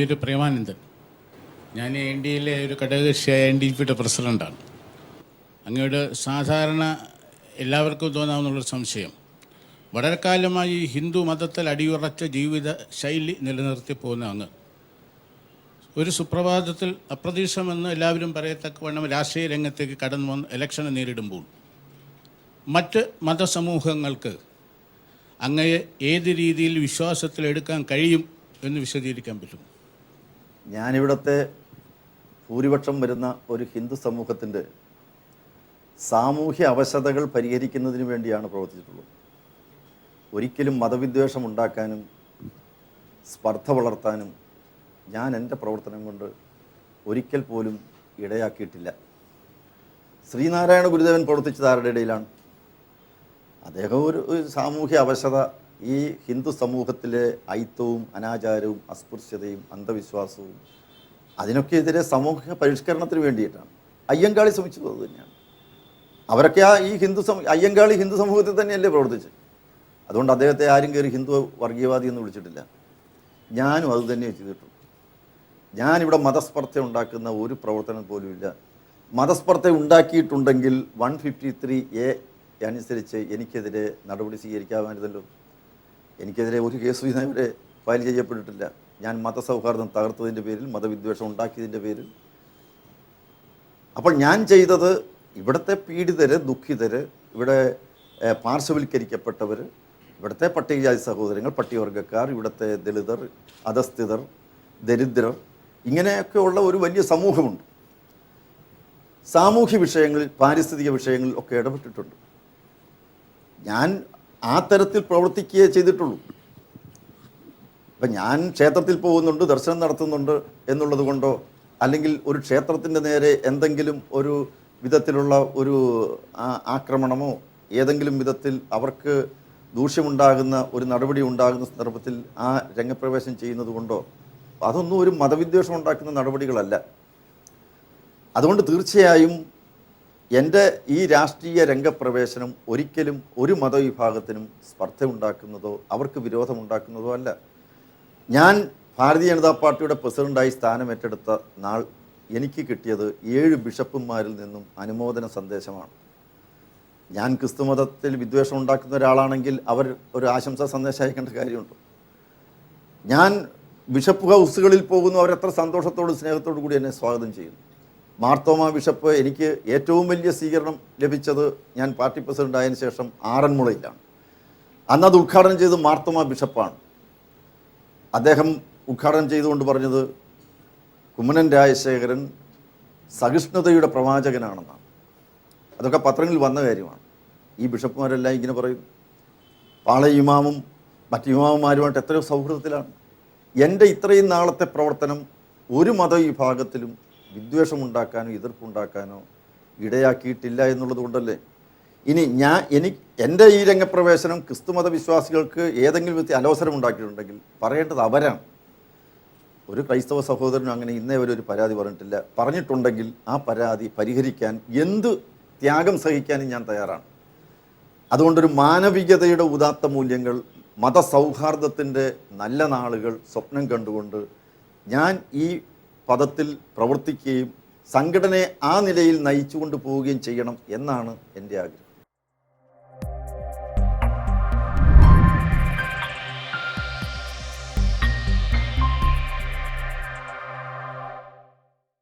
പേര് പ്രേമാനന്ദൻ. ഞാൻ N D എയിലെ ഒരു ഘടകകക്ഷിയായ എൻ ഡി പിയുടെ പ്രസിഡന്റാണ് അങ്ങയുടെ സാധാരണ എല്ലാവർക്കും തോന്നാവുന്നുള്ളൊരു സംശയം. വളരെ കാലമായി ഹിന്ദു മതത്തിൽ അടിയുറച്ച ജീവിത ശൈലി നിലനിർത്തി പോകുന്ന അങ്ങ്. ഒരു സുപ്രഭാതത്തിൽ അപ്രതീക്ഷമെന്ന് എല്ലാവരും പറയത്തക്കവണ്ണം രാഷ്ട്രീയ രംഗത്തേക്ക് കടന്നു വന്ന് ഇലക്ഷനെ നേരിടുമ്പോൾ മറ്റ് മതസമൂഹങ്ങൾക്ക് അങ്ങയെ ഏത് രീതിയിൽ വിശ്വാസത്തിലെടുക്കാൻ കഴിയും എന്ന് വിശദീകരിക്കാൻ പറ്റും? ഞാനിവിടുത്തെ ഭൂരിപക്ഷം വരുന്ന ഒരു ഹിന്ദു സമൂഹത്തിന്റെ സാമൂഹ്യ അവശതകൾ പരിഹരിക്കുന്നതിന് വേണ്ടിയാണ് പ്രവർത്തിച്ചിട്ടുള്ളത്. ഒരിക്കലും മതവിദ്വേഷം ഉണ്ടാക്കാനും സ്പർദ്ധ വളർത്താനും ഞാൻ എന്റെ പ്രവർത്തനം കൊണ്ട് ഒരിക്കൽ പോലും ഇടയാക്കിയിട്ടില്ല. ശ്രീനാരായണ ഗുരുദേവൻ പ്രവർത്തിച്ചത് ആരുടെ ഇടയിലാണ്? അദ്ദേഹം ഒരു സാമൂഹ്യ അവശത ഈ ഹിന്ദു സമൂഹത്തിലെ ഐത്തവും അനാചാരവും അസ്പൃശ്യതയും അന്ധവിശ്വാസവും അതിനൊക്കെ എതിരെ സാമൂഹിക പരിഷ്കരണത്തിന് വേണ്ടിയിട്ടാണ്. അയ്യങ്കാളി ശ്രമിച്ചത് അത് തന്നെയാണ്. അവരൊക്കെ ആ ഈ ഹിന്ദു സമൂ അയ്യങ്കാളി ഹിന്ദു സമൂഹത്തിൽ തന്നെയല്ലേ പ്രവർത്തിച്ചത്? അതുകൊണ്ട് അദ്ദേഹത്തെ ആരും കയറി ഹിന്ദു വർഗീയവാദി എന്ന് വിളിച്ചിട്ടില്ല. ഞാനും അത് തന്നെ ചെയ്തിട്ടുണ്ട് ഞാനിവിടെ മതസ്പർദ്ധ ഉണ്ടാക്കുന്ന ഒരു പ്രവർത്തനം പോലുമില്ല മതസ്പർദ്ധ ഉണ്ടാക്കിയിട്ടുണ്ടെങ്കിൽ വൺ ഫിഫ്റ്റി ത്രീ എ അനുസരിച്ച് എനിക്കെതിരെ നടപടി സ്വീകരിക്കാമായിരുന്നല്ലോ. എനിക്കെതിരെ ഒരു കേസും ഇതേവരെ ഫയൽ ചെയ്യപ്പെട്ടിട്ടില്ല. ഞാൻ മതസൗഹാർദ്ദം തകർത്തതിന്റെ പേരിൽ മതവിദ്വേഷം ഉണ്ടാക്കിയതിന്റെ പേരിൽ. അപ്പോൾ ഞാൻ ചെയ്തത് ഇവിടുത്തെ പീഡിതര് ദുഃഖിതര് ഇവിടെ പാർശ്വവൽക്കരിക്കപ്പെട്ടവർ ഇവിടുത്തെ പട്ടികജാതി സഹോദരങ്ങൾ പട്ടികവർഗക്കാർ ഇവിടുത്തെ ദളിതർ അധസ്ഥിതർ ദരിദ്രർ ഇങ്ങനെയൊക്കെയുള്ള ഒരു വലിയ സമൂഹമുണ്ട്. സാമൂഹ്യ വിഷയങ്ങളിൽ പാരിസ്ഥിതിക വിഷയങ്ങളിൽ ഒക്കെ ഇടപെട്ടിട്ടുണ്ട്. ഞാൻ ആ തരത്തിൽ പ്രവർത്തിക്കുകയേ ചെയ്തിട്ടുള്ളൂ. ഇപ്പം ഞാൻ ക്ഷേത്രത്തിൽ പോകുന്നുണ്ട് ദർശനം നടത്തുന്നുണ്ട് എന്നുള്ളത് കൊണ്ടോ അല്ലെങ്കിൽ ഒരു ക്ഷേത്രത്തിന്റെ നേരെ എന്തെങ്കിലും ഒരു വിധത്തിലുള്ള ഒരു ആക്രമണമോ ഏതെങ്കിലും വിധത്തിൽ അവർക്ക് ദൂഷ്യമുണ്ടാകുന്ന ഒരു നടപടി ഉണ്ടാകുന്ന സന്ദർഭത്തിൽ ആ രംഗപ്രവേശം ചെയ്യുന്നത് കൊണ്ടോ അതൊന്നും ഒരു മതവിദ്വേഷം ഉണ്ടാക്കുന്ന നടപടികളല്ല. അതുകൊണ്ട് തീർച്ചയായും എന്റെ ഈ രാഷ്ട്രീയ രംഗപ്രവേശനം ഒരിക്കലും ഒരു മതവിഭാഗത്തിനും സ്പർദ്ധ ഉണ്ടാക്കുന്നതോ അവർക്ക് വിരോധമുണ്ടാക്കുന്നതോ അല്ല. ഞാൻ ഭാരതീയ ജനതാ പാർട്ടിയുടെ പ്രസിഡന്റായി സ്ഥാനം ഏറ്റെടുത്ത നാൾ എനിക്ക് കിട്ടിയത് ഏഴ് ബിഷപ്പുമാരിൽ നിന്നും അനുമോദന സന്ദേശമാണ്. ഞാൻ ക്രിസ്തു മതത്തിൽ വിദ്വേഷം ഉണ്ടാക്കുന്ന ഒരാളാണെങ്കിൽ അവർ ഒരു ആശംസാ സന്ദേശം അയക്കേണ്ട കാര്യമുണ്ട്. ഞാൻ ബിഷപ്പ് ഹൗസുകളിൽ പോകുന്നു അവരെത്ര സന്തോഷത്തോടും സ്നേഹത്തോടു കൂടി എന്നെ സ്വാഗതം ചെയ്യുന്നു. മാർത്തോമ ബിഷപ്പ് എനിക്ക് ഏറ്റവും വലിയ സ്വീകരണം ലഭിച്ചത് ഞാൻ പാർട്ടി പ്രസിഡന്റ് ആയതിനു ശേഷം ആറന്മുളയിലാണ്. അന്ന് അത് ഉദ്ഘാടനം ചെയ്തത് മാർത്തോമ ബിഷപ്പാണ്. അദ്ദേഹം ഉദ്ഘാടനം ചെയ്തുകൊണ്ട് പറഞ്ഞത് കുമ്മനൻ രാജശേഖരൻ സഹിഷ്ണുതയുടെ പ്രവാചകനാണെന്നാണ്. അതൊക്കെ പത്രങ്ങളിൽ വന്ന കാര്യമാണ്. ഈ ബിഷപ്പുമാരെല്ലാം ഇങ്ങനെ പറയും. പാളയ ഇമാമും മറ്റ് ഇമാമുമാരുമായിട്ട് എത്രയോ സൗഹൃദത്തിലാണ്. എന്റെ ഇത്രയും നാളത്തെ പ്രവർത്തനം ഒരു മതവിഭാഗത്തിലും വിദ്വേഷമുണ്ടാക്കാനോ എതിർപ്പുണ്ടാക്കാനോ ഇടയാക്കിയിട്ടില്ല എന്നുള്ളത് കൊണ്ടല്ലേ? ഇനി ഞാൻ എനിക്ക് എന്റെ ഈ രംഗപ്രവേശനം ക്രിസ്തുമത വിശ്വാസികൾക്ക് ഏതെങ്കിലും വിധത്തിൽ അലോസരം ഉണ്ടാക്കിയിട്ടുണ്ടെങ്കിൽ പറയേണ്ടത് അവരാണ്. ഒരു ക്രൈസ്തവ സഹോദരനും അങ്ങനെ ഇന്നേ വരെ ഒരു പരാതി പറഞ്ഞിട്ടില്ല. പറഞ്ഞിട്ടുണ്ടെങ്കിൽ ആ പരാതി പരിഹരിക്കാൻ എന്ത് ത്യാഗം സഹിക്കാനും ഞാൻ തയ്യാറാണ്. അതുകൊണ്ടൊരു മാനവികതയുടെ ഉദാത്ത മൂല്യങ്ങൾ മതസൗഹാർദ്ദത്തിന്റെ നല്ല നാളുകൾ സ്വപ്നം കണ്ടുകൊണ്ട് ഞാൻ ഈ പദത്തിൽ പ്രവർത്തിക്കുകയും സംഘടനയെ ആ നിലയിൽ നയിച്ചുകൊണ്ട് പോവുകയും ചെയ്യണം എന്നാണ് എന്റെ ആഗ്രഹം.